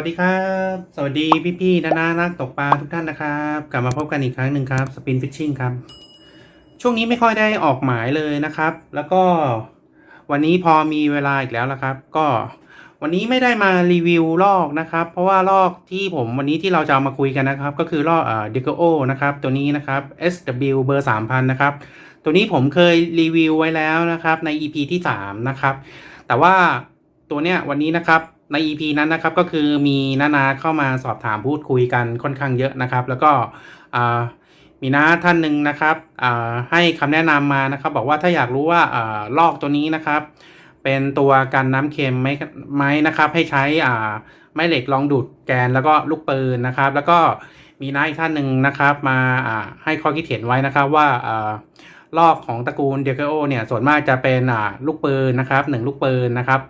วัสดีครับ สวัสดีพี่ๆนานานักตกปลาทุกท่านนะครับ กลับมาพบกันอีกครั้งหนึ่งครับสปินฟิชชิ่งครับ ช่วงนี้ไม่ค่อยได้ออกหมายเลยนะครับ แล้วก็วันนี้พอมีเวลาอีกแล้วละครับ ก็วันนี้ไม่ได้มารีวิวลอกนะครับ เพราะว่าลอกที่ผมวันนี้ที่เราจะามาคุยกันนะครับ ก็คือลอกเอ่อ d e c o นะครับ ตัวนี้นะครับ SW เบอร์3000นะครับ ตัวนี้ผมเคยรีวิวไว้แล้วนะครับใน EP ที่3นะครับ แต่ว่าตัวเนี้ยวันนี้นะครับ ใน EP นั้นนะครับก็คือมีนานาเข้ามาสอบถามพูดคุยกันค่อนข้างเยอะนะครับ แล้วก็มีน้าท่านหนึ่งนะครับให้คำแนะนำมานะครับ บอกว่าถ้าอยากรู้ว่าอลอกตัวนี้นะครับ เป็นตัวกันน้ำเค็มไหมไหมนะครับ ให้ใช้ไม้เหล็กรองดูดแกนแล้วก็ลูกปืนนะครับ แล้วก็มีน้าอีกท่านหนึ่งนะครับ มาให้ข้อคิดเห็นไว้นะครับว่าอลอกของตระกูลเด c โอเนี่ยส่วนมากจะเป็นลูกปืนนะครับหนึ่งลูกปืนนะครับ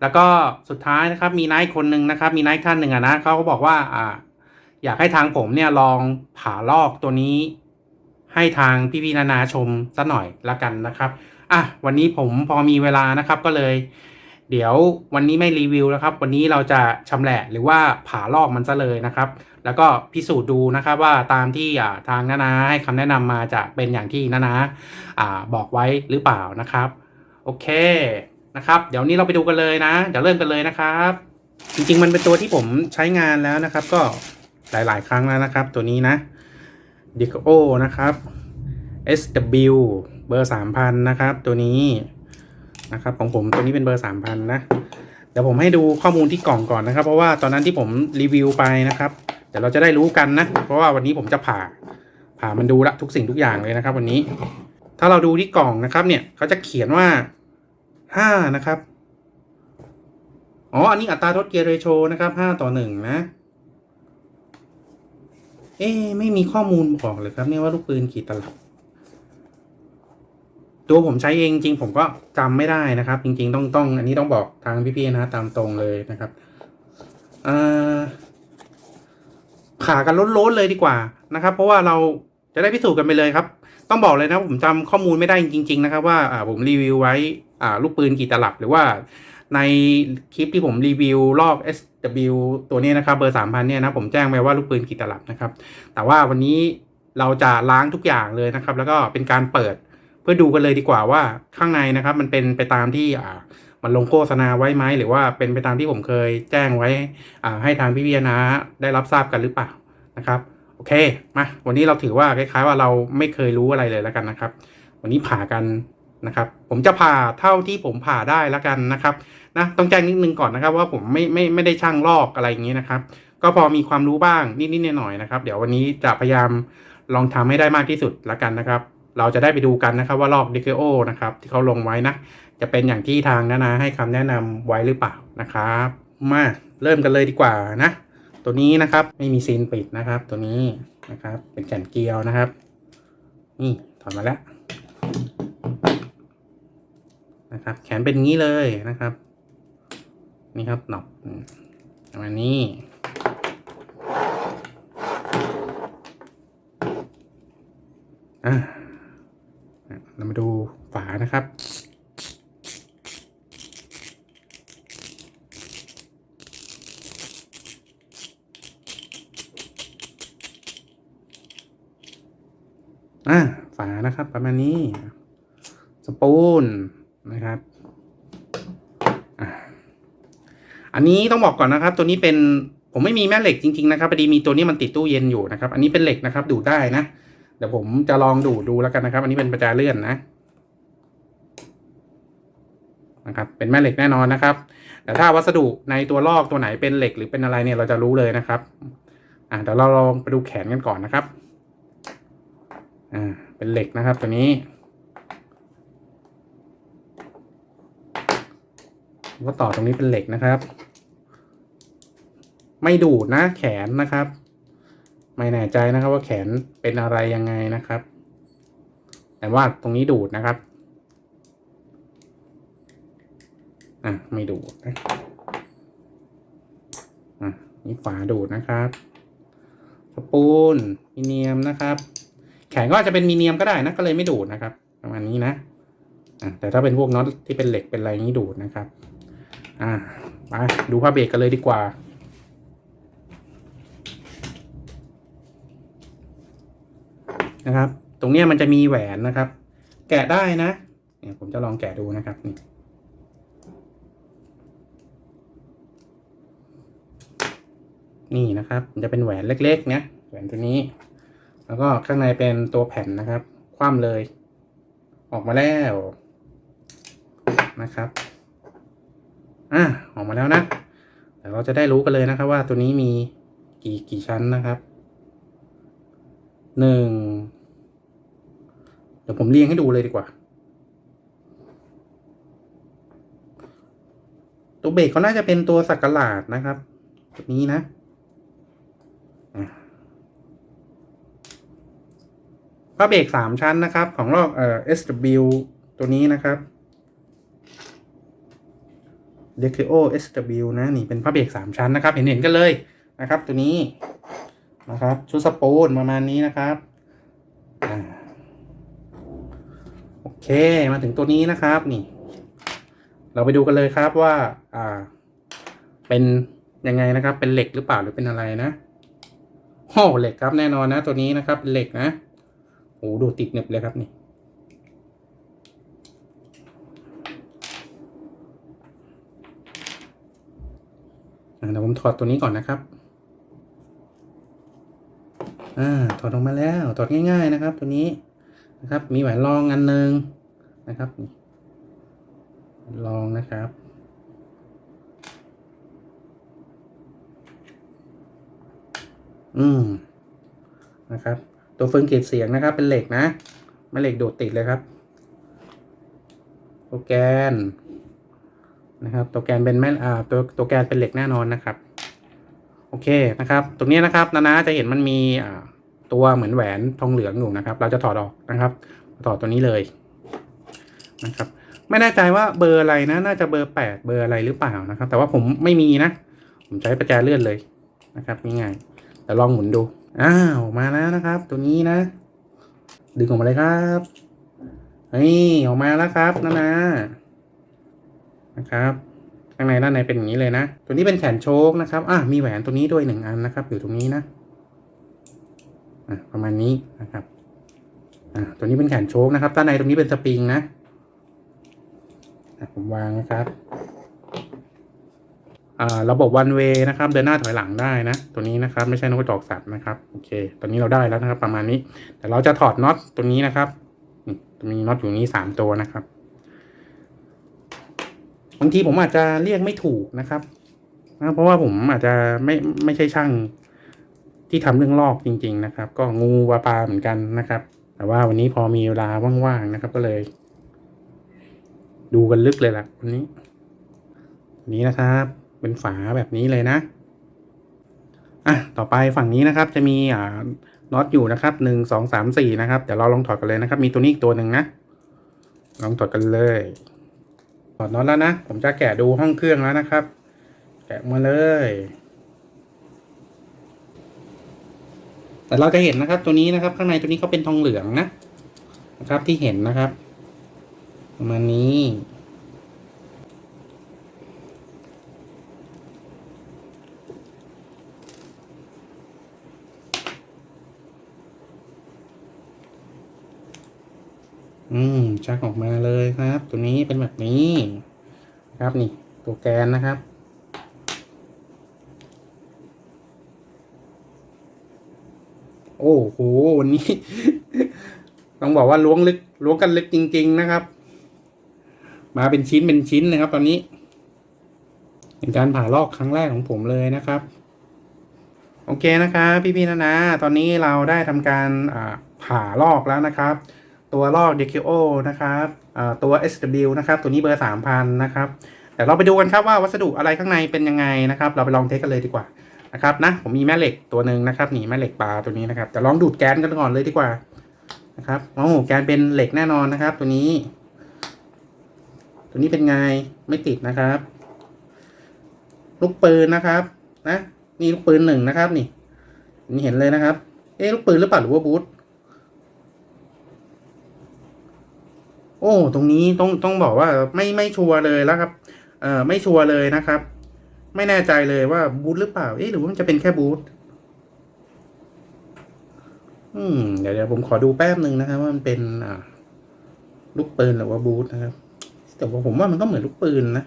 แล้วก็สุดท้ายนะครับมีนายคนหนึ่งนะครับ มีนายท่านหนึ่งอะนะเขาก็บอกว่าอ่า อยากให้ทางผมเนี่ยลองผ่าลอกตัวนี้ ให้ทางพี่ๆนานาชมสักหน่อยละกันนะครับอะวันนี้ผมพอมีเวลานะครับก็เลย เดี๋ยววันนี้ไม่รีวิวนะครับ วันนี้เราจะชำแหละหรือว่าผ่าลอกมันซะเลยนะครับ แล้วก็พิสูจน์ดูนะครับว่าตามที่ทางนานาให้คำแนะนำมาจะเป็นอย่างที่นานาอ่าบอกไว้หรือเปล่านะครับ โอเค นะครับเดี๋ยวนี้เราไปดูกันเลยนะ เดี๋ยวเริ่มกันเลยนะครับ จริงๆ มันเป็นตัวที่ผมใช้งานแล้วนะครับ ก็หลายๆ ครั้งแล้วนะครับ ตัวนี้นะ d i c o นะครับ SW เบอร์ 3000 นะครับ ตัวนี้นะครับของผมตัวนี้เป็นเบอร์ 3000 นะ เดี๋ยวผมให้ดูข้อมูลที่กล่องก่อนนะครับ เพราะว่าตอนนั้นที่ผมรีวิวไปนะครับเดี๋ยวเราจะได้รู้กันนะ เพราะว่าวันนี้ผมจะผ่าผ่ามันดูละทุกสิ่งทุกอย่างเลยนะครับ วันนี้ ถ้าเราดูที่กล่องนะครับเนี่ยเขาจะเขียนว่า ห้านะครับ อ๋อ อันนี้อัตราทดเกียร์เรโชนะครับห้าต่อหนึ่งนะ เอ๊ไม่มีข้อมูลบอกเลยครับเนี่ยว่าลูกปืนกี่ตลับ ตัวผมใช้เองจริงผมก็จำไม่ได้นะครับ จริง ๆ ต้องต้อง อันนี้ต้องบอกทางพี่ๆนะตามตรงเลยนะครับอ่าผ่ากันล้นๆเลยดีกว่านะครับ เพราะว่าเราจะได้พิสูจน์กันไปเลยครับ ต้องบอกเลยนะผมจำข้อมูลไม่ได้จริง ๆ นะครับ ว่าผมรีวิวไว้ ลูกปืนกี่ตลับหรือว่าในคลิปที่ผมรีวิวลอก SW ตัวนี้นะครับเบอร์ 3000 เนี่ยนะผมแจ้งไปว่าลูกปืนกี่ตลับนะครับ แต่ว่าวันนี้เราจะล้างทุกอย่างเลยนะครับ แล้วก็เป็นการเปิดเพื่อดูกันเลยดีกว่าว่าข้างในนะครับ มันเป็นไปตามที่อ่ามันลงโฆษณาไว้ไหมหรือว่าเป็นไปตามที่ผมเคยแจ้งไว้ให้ทางพี่ๆนะได้รับทราบกันหรือเปล่านะครับโอเคมาวันนี้เราถือว่าคล้ายๆว่าเราไม่เคยรู้อะไรเลยแล้วกันนะครับ วันนี้ผ่ากัน นะครับผมจะผ่าเท่าที่ผมผ่าได้แล้วกันนะครับนะต้องแจ้งนิดนึงก่อนนะครับว่าผมไม่ไม่ไม่ได้ช่างลอกอะไรอย่างนี้นะครับ ก็พอมีความรู้บ้างนิดๆหน่อยๆนะครับ เดี๋ยววันนี้จะพยายามลองทำให้ได้มากที่สุดแล้วกันนะครับ เราจะได้ไปดูกันนะครับว่าลอกดิเกโอนะครับที่เขาลงไว้นะ จะเป็นอย่างที่ทางนานาให้คำแนะนำไว้หรือเปล่านะครับ มาเริ่มกันเลยดีกว่านะ ตัวนี้นะครับไม่มีซีนปิดนะครับ ตัวนี้นะครับเป็นแก่นเกลียวนะครับ นี่ถอดมาแล้ว นะครับ แขนเป็นงี้เลยนะครับ นี่ครับหนอบอืมประมาณนี้อะเรามาดูฝานะครับอะฝานะครับประมาณนี้ สปูน นะครับอันนี้ต้องบอกก่อนนะครับ ตัวนี้เป็นผมไม่มีแม่เหล็กจริงๆนะครับพอดีมีตัวนี้มันติดตู้เย็นอยู่นะครับ อันนี้เป็นเหล็กนะครับ ดูดได้นะเดี๋ยวผมจะลองดูดดูแล้วกันนะครับ อันนี้เป็นประแจเลื่อนนะนะครับ เป็นแม่เหล็กแน่นอนนะครับ แต่ถ้าวัสดุในตัวลอกตัวไหนเป็นเหล็กหรือเป็นอะไรเนี่ยเราจะรู้เลยนะครับอ่าเดี๋ยวเราลองไปดูแขนกันก่อนนะครับอ่าเป็นเหล็กนะครับ ตัวนี้ ก็ต่อตรงนี้เป็นเหล็กนะครับ ไม่ดูดนะแขนนะครับ ไม่แน่ใจนะครับว่าแขนเป็นอะไรยังไงนะครับ แต่ว่าตรงนี้ดูดนะครับอะไม่ดูดนะอะนี่ฝาดูดนะครับสปูนมีเนียมนะครับ แขนก็อาจจะเป็นมีเนียมก็ได้นะก็เลยไม่ดูดนะครับประมาณนี้นะอะแต่ถ้าเป็นพวกน็อตที่เป็นเหล็กเป็นอะไรนี้ดูดนะครับ อ่าไปดูผ้าเบรกกันเลยดีกว่า นะครับ ตรงนี้มันจะมีแหวนนะครับ แกะได้นะเนี่ยผมจะลองแกะดูนะครับนี่นี่นะครับมันจะเป็นแหวนเล็กๆนะแหวนตัวนี้ แล้วก็ข้างในเป็นตัวแผ่นนะครับ คว่ำเลย ออกมาแล้วนะครับ อะออกมาแล้วนะเดี๋ยวเราจะได้รู้กันเลยนะครับ ว่าตัวนี้มีกี่กี่ชั้นนะครับหนึ่งเดี๋ยวผมเรียงให้ดูเลยดีกว่า ตัวเบรกเขาน่าจะเป็นตัวสักหลาดนะครับตัวนี้นะอะผ้าเบรกสามชั้นนะครับ ของลอกเอ่อ SW ตัวนี้นะครับ d e c o SW นะนี่เป็นผ้าเบรกสามชั้นนะครับ เห็นเห็นกันเลยนะครับ ตัวนี้นะครับ ชุดสปูนประมาณนี้นะครับอโอเคมาถึงตัวนี้นะครับนี่ เราไปดูกันเลยครับว่า อ่า เป็นยังไงนะครับ เป็นเหล็กหรือเปล่าหรือเป็นอะไรนะโอ้เหล็กครับแน่นอนนะ ตัวนี้นะครับเป็นเหล็กนะโอ้ดูติดหนึบเลยครับนี่ เดี๋ยวผมถอดตัวนี้ก่อนนะครับ อ่า ถอดออกมาแล้ว ถอดง่าย ๆนะครับ ตัวนี้นะครับ มีแหวนรองอันหนึ่งนะครับนี่แหวนรองนะครับ อืม นะครับ ตัวเฟืองเกจเสียงนะครับ เป็นเหล็กนะ ไม่เหล็กโดดติดเลยครับตัวแกน นะครับ ตัวแกนเป็นแม่อ่าตัวตัวแกนเป็นเหล็กแน่นอนนะครับ โอเคนะครับ ตรงนี้นะครับนานาจะเห็นมันมีอ่าตัวเหมือนแหวนทองเหลืองอยู่นะครับ เราจะถอดออกนะครับถอดตัวนี้เลยนะครับ ไม่แน่ใจว่าเบอร์อะไรนะ น่าจะเบอร์แปดเบอร์อะไรหรือเปล่านะครับ แต่ว่าผมไม่มีนะ ผมใช้ประแจเลื่อนเลยนะครับง่ายๆแต่ลองหมุนดูอ้าวมาแล้วนะครับ ตัวนี้นะ ดึงออกมาเลยครับนี่ออกมาแล้วครับนานา นะครับข้างในด้านในเป็นอย่างนี้เลยนะ ตัวนี้เป็นแขนโชคนะครับอะมีแหวนตัวนี้ด้วยหนึ่งอันนะครับ อยู่ตรงนี้นะอะประมาณนี้นะครับอะตัวนี้เป็นแขนโชคนะครับด้านในตรงนี้เป็นสปริงนะอะผมวางนะครับอ่าระบบวันเวนะครับ เดินหน้าถอยหลังได้นะ ตัวนี้นะครับไม่ใช่นกกระจอกสัตว์นะครับโอเค ตอนนี้เราได้แล้วนะครับ ประมาณนี้ แต่เราจะถอดน็อตตัวนี้นะครับนี่มีน็อตอยู่นี้สามตัวนะครับ บางทีผมอาจจะเรียกไม่ถูกนะครับนะเพราะว่าผมอาจจะไม่ไม่ใช่ช่างที่ทำเรื่องลอกจริง ๆ นะครับ ก็งูวาปลาเหมือนกันนะครับ แต่ว่าวันนี้พอมีเวลาว่างๆนะครับ ก็เลย ดูกันลึกเลยล่ะวันนี้นี้นะครับ เป็นฝาแบบนี้เลยนะอะต่อไปฝั่งนี้นะครับ จะมีอ่าน็อตอยู่นะครับหนึ่งสองสามสี่นะครับเดี๋ยวเราลองถอดกันเลยนะครับ มีตัวนี้อีกตัวหนึ่งนะลองถอดกันเลย อดน็อตแล้วนะ ผมจะแกะดูห้องเครื่องแล้วนะครับ แกะมาเลย แต่เราจะเห็นนะครับ ตัวนี้นะครับ ข้างในตัวนี้เขาเป็นทองเหลืองนะ นะครับที่เห็นนะครับ ประมาณนี้ อืมชักออกมาเลยครับ ตัวนี้เป็นแบบนี้ครับนี่ ตัวแกนนะครับ โอ้โหวันนี้ ต้องบอกว่าล้วงลึกล้วงกันลึกจริง ๆนะครับ มาเป็นชิ้นเป็นชิ้นนะครับ ตอนนี้ เป็นการผ่าลอกครั้งแรกของผมเลยนะครับ โอเคนะครับ พี่ๆนะนะตอนนี้เราได้ทำการผ่าลอกแล้วนะครับ ตัวลอก DKO นะครับตัว SW นะครับ ตัวนี้เบอร์ 3,000 นะครับแต่เราไปดูกันครับว่าวัสดุอะไรข้างในเป็นยังไงนะครับ เราไปลองเทสกันเลยดีกว่านะครับนะผมมีแม่เหล็กตัวหนึ่งนะครับนี่แม่เหล็กปลาตัวนี้นะครับแต่ลองดูดแกนกันก่อนเลยดีกว่านะครับโอ้แกนเป็นเหล็กแน่นอนนะครับ ตัวนี้ ตัวนี้เป็นไงไม่ติดนะครับ ลูกปืนนะครับ นะนี่ลูกปืนหนึ่งนะครับ นี่นี่เห็นเลยนะครับ เอ๊ะลูกปืนหรือเปล่าหรือว่าบูท โอ้ ตรงนี้ต้องต้องบอกว่าไม่ไม่ชัวร์เลยแล้วครับเอ่อไม่ชัวร์เลยนะครับ ไม่แน่ใจเลยว่าบูทหรือเปล่า เอ๊ะหรือว่ามันจะเป็นแค่บูทอืมเดี๋ยวเดี๋ยวผมขอดูแป๊บหนึ่งนะครับ ว่ามันเป็นอ่าลูกปืนหรือว่าบูทนะครับ แต่ว่าผมว่ามันก็เหมือนลูกปืนนะ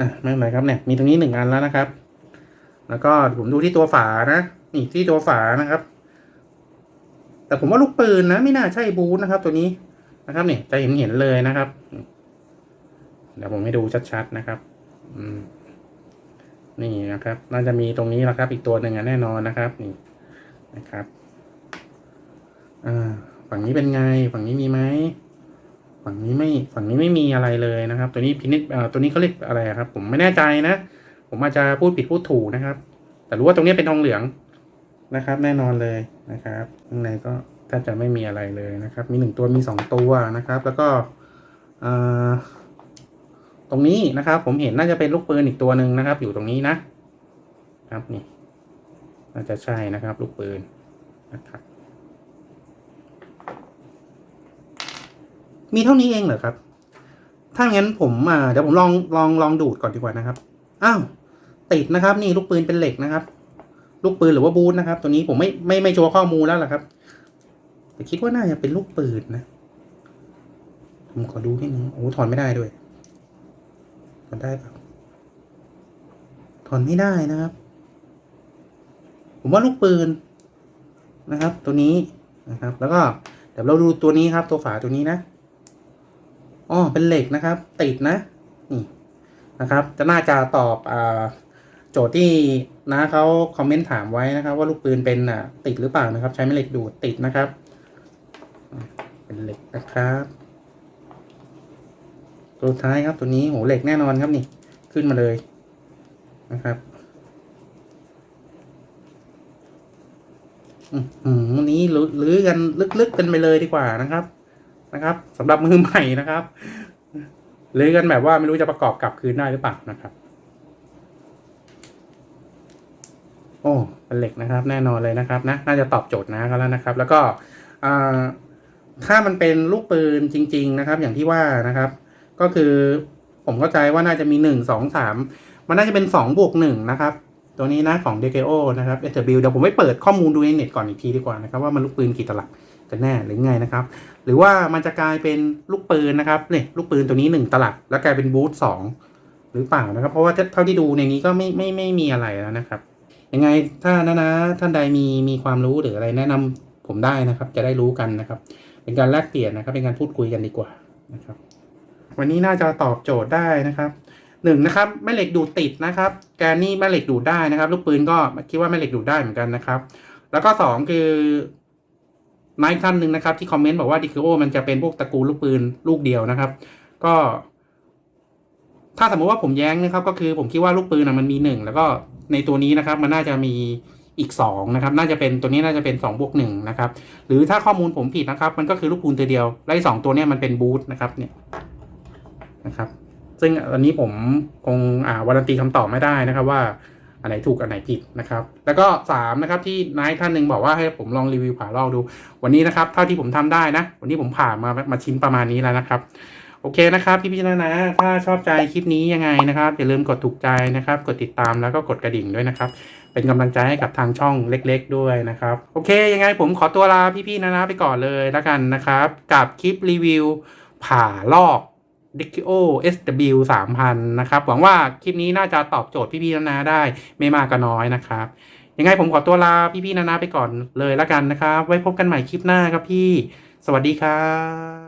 อะไม่เป็นไรครับเนี่ย มีตรงนี้หนึ่งอันแล้วนะครับ แล้วก็ผมดูที่ตัวฝานะนี่ที่ตัวฝานะครับ แต่ผมว่าลูกปืนนะ ไม่น่าใช่บูทนะครับ ตัวนี้ นะครับเนี่ยจะเห็นเห็นเลยนะครับ เดี๋ยวผมให้ดูชัดๆนะครับ อืมนี่นะครับ น่าจะมีตรงนี้แหละครับ อีกตัวหนึ่งอะแน่นอนนะครับ นี่นะครับอ่าฝั่งนี้เป็นไง ฝั่งนี้มีไหมฝั่งนี้ไม่ฝั่งนี้ไม่มีอะไรเลยนะครับ ตัวนี้พินิจอ่ตัวนี้เขาเรียกอะไรครับ ผมไม่แน่ใจนะ ผมอาจจะพูดผิดพูดถูกนะครับ แต่รู้ว่าตรงนี้เป็นทองเหลืองนะครับ แน่นอนเลยนะครับข้างในก็ แทบจะไม่มีอะไรเลยนะครับ มีหนึ่งตัวมีสองตัวนะครับ แล้วก็ตรงนี้นะครับ ผมเห็นน่าจะเป็นลูกปืนอีกตัวหนึ่งนะครับ อยู่ตรงนี้นะครับนี่น่าจะใช่นะครับ ลูกปืนนะครับมีเท่านี้เองเหรอครับ ถ้างั้นผมอ่าเดี๋ยวผมลองลองลองดูดก่อนดีกว่านะครับ อ้าวติดนะครับ นี่ลูกปืนเป็นเหล็กนะครับ ลูกปืนหรือว่าบูทนะครับ ตัวนี้ผมไม่ไม่ไม่ชัวร์ข้อมูลแล้วล่ะครับ แต่คิดว่าน่าจะเป็นลูกปืนนะ ผมขอดูนิดนึงโอ้ถอนไม่ได้ด้วย ถอนได้เปล่าถอนไม่ได้นะครับ ผมว่าลูกปืนนะครับ ตัวนี้นะครับ แล้วก็เดี๋ยวเราดูตัวนี้ครับ ตัวฝาตัวนี้นะอ๋อเป็นเหล็กนะครับ ติดนะนี่นะครับ จะน่าจะตอบอ่าโจทย์ที่นะเขาคอมเมนต์ถามไว้นะครับ ว่าลูกปืนเป็นอะติดหรือเปล่านะครับ ใช้แม่เหล็กดูดติดนะครับ เป็นเหล็กนะครับ ตัวท้ายครับตัวนี้โหเหล็กแน่นอนครับนี่ ขึ้นมาเลยนะครับอืมวันนี้ลื้อลื้อกันลึกๆกันไปเลยดีกว่านะครับนะครับสำหรับมือใหม่นะครับลื้อกันแบบว่าไม่รู้จะประกอบกลับคืนได้หรือเปล่านะครับ โอ้เป็นเหล็กนะครับ แน่นอนเลยนะครับ นะน่าจะตอบโจทย์นะเขาแล้วนะครับ แล้วก็อ่า ถ้ามันเป็นลูกปืนจริง ๆ นะครับ อย่างที่ว่านะครับ ก็คือผมเข้าใจว่าน่าจะมีหนึ่งสองสามมันน่าจะเป็นสองบวกหนึ่งนะครับ ตัวนี้นะของ d k o นะครับ s w เดี๋ยวผมไปเปิดข้อมูลดูในเน็ตก่อนอีกทีดีกว่านะครับ ว่ามันลูกปืนกี่ตลับกันแน่หรือไงนะครับ หรือว่ามันจะกลายเป็นลูกปืนนะครับเนี่ยลูกปืนตัวนี้หนึ่งตลับ แล้วกลายเป็นบูทสองหรือเปล่านะครับ เพราะว่าเท่าที่ดูในนี้ก็ไม่ไม่ไม่มีอะไรแล้วนะครับยังไงถ้านะนะท่านใดมีมีความรู้หรืออะไรแนะนำผมได้นะครับ จะได้รู้กันนะครับ เป็นการแลกเปลี่ยนนะครับ เป็นการพูดคุยกันดีกว่านะครับ วันนี้น่าจะตอบโจทย์ได้นะครับหนึ่งนะครับแม่เหล็กดูดติดนะครับ แกนนี่แม่เหล็กดูดได้นะครับ ลูกปืนก็คิดว่าแม่เหล็กดูดได้เหมือนกันนะครับ แล้วก็สองคือนายท่านหนึ่งนะครับ ที่คอมเมนต์บอกว่าดิคิโอมันจะเป็นพวกตระกูลลูกปืนลูกเดียวนะครับ ก็ ถ้าสมมติว่าผมแย้งนะครับ ก็คือผมคิดว่าลูกปืนนะมันมีหนึ่งแล้วก็ในตัวนี้นะครับ มันน่าจะมี อีกสองนะครับ น่าจะเป็นตัวนี้น่าจะเป็นสองบวกหนึ่งนะครับ หรือถ้าข้อมูลผมผิดนะครับ มันก็คือลูกปืนตัวเดียวและไอ้สองตัวเนี้ยมันเป็นบูทนะครับเนี่ยนะครับ ซึ่งอันนี้ผมคงอ่าวารันตีคำตอบไม่ได้นะครับว่าอันไหนถูกอันไหนผิดนะครับ แล้วก็สามนะครับที่นายท่านหนึ่งบอกว่าให้ผมลองรีวิวผ่าลอกดู วันนี้นะครับเท่าที่ผมทำได้นะ วันนี้ผมผ่ามามาชิ้นประมาณนี้แล้วนะครับ โอเคนะครับพี่พี่นะนะ ถ้าชอบใจคลิปนี้ยังไงนะครับ อย่าลืมกดถูกใจนะครับ กดติดตามแล้วก็กดกระดิ่งด้วยนะครับ เป็นกำลังใจให้กับทางช่องเล็ก ๆ ด้วยนะครับ โอเค ยังไงผมขอตัวลาพี่ๆนะนะไปก่อนเลยแล้วกันนะครับ กับคลิปรีวิว ผ่าลอก d i c o SW 3000 นะครับ หวังว่าคลิปนี้น่าจะตอบโจทย์พี่ๆนานาได้ไม่มากก็น้อยนะครับ ยังไงผมขอตัวลาพี่ๆนานาไปก่อนเลยแล้วกันนะครับ ไว้พบกันใหม่คลิปหน้าครับพี่ สวัสดีครับ